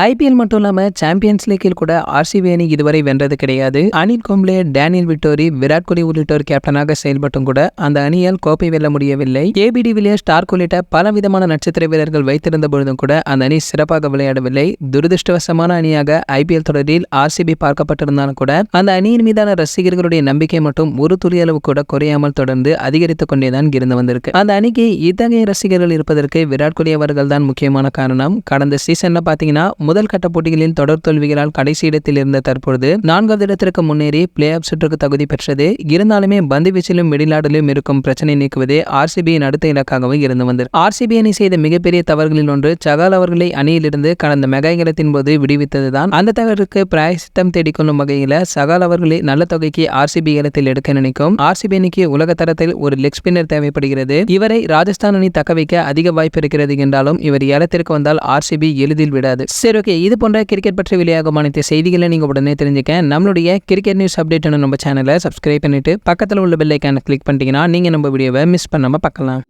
IPL மட்டும் இல்லாமல் champions லீக்கில் கூட ஆர்சிபி அணி இதுவரை வென்றது கிடையாது. அனில் கும்ப்ளே டேனியல் விட்டோரி விராட் கோலி உள்ளிட்டோர் கேப்டனாக செயல்பட்டும் கூட அந்த அணியால் கோப்பை வெல்ல முடியவில்லை. ஏபிடி வில்லியர்ஸ் ஸ்டார்க் உள்ளிட்ட பல விதமான நட்சத்திர வீரர்கள் வைத்திருந்த பொழுதும் கூட அந்த அணி சிறப்பாக விளையாடவில்லை. துரதிருஷ்டவசமான அணியாக ஐபிஎல் தொடரில் ஆர்சிபி பார்க்கப்பட்டிருந்தாலும் கூட அந்த அணியின் மீதான ரசிகர்களுடைய நம்பிக்கை மட்டும் ஒரு துளியளவு கூட குறையாமல் தொடர்ந்து அதிகரித்துக் கொண்டேதான் இருந்து வந்திருக்கு. அந்த அணிக்கு இத்தகைய ரசிகர்கள் இருப்பதற்கு விராட் கோலி அவர்கள் தான் முக்கியமான காரணம். கடந்த சீசன்ல பாத்தீங்கன்னா முதல் கட்ட போட்டிகளில் தொடர் தோல்விகளால் கடைசி இடத்தில் இருந்த தற்பொழுது நான்காவது இடத்திற்கு முன்னேறி பிளே ஆஃப் சுற்றுக்கு தகுதி பெற்றது. இருந்தாலுமே பந்து வீச்சிலும் வெளிநாட்டிலும் இருக்கும் பிரச்சனை நீக்குவதே ஆர்சிபியின் அடுத்த இலக்காகவும் இருந்து வந்தது. ஆர்சிபி அணி செய்த மிகப்பெரிய தவறுகளில் ஒன்று சகால் அவர்களை அணியிலிருந்து கடந்த மெகா இலத்தின் போது விடுவித்ததுதான். அந்த தவறுக்கு பிராயசித்தம் தேடிக்கொள்ளும் வகையில் சகால் அவர்களை நல்ல தொகைக்கு ஆர்சிபி ஏலத்தில் எடுக்க நினைக்கும். ஆர்சிபி அணிக்கு உலக தரத்தில் ஒரு லெக் ஸ்பின்னர் தேவைப்படுகிறது. இவரை ராஜஸ்தான் அணி தக்க வைக்க அதிக வாய்ப்பு இருக்கிறது என்றாலும் இவர் ஏலத்திற்கு வந்தால் ஆர்சிபி எளிதில் விடாது. சரி ஓகே இது போன்ற கிரிக்கெட் பற்றி வெளியாகும் அனைத்து செய்திகளை நீங்க உடனே தெரிஞ்சுக்க. நம்மளுடைய கிரிக்கெட் நியூஸ் அப்டேட் நம்ம சேனலை சப்ஸ்கிரைப் பண்ணிட்டு பக்கத்தில் உள்ள பெல்லைக்கான கிளிக் பண்ணிட்டீங்கன்னா நீங்க நம்ம வீடியோவை மிஸ் பண்ணாமல் பார்க்கலாம்.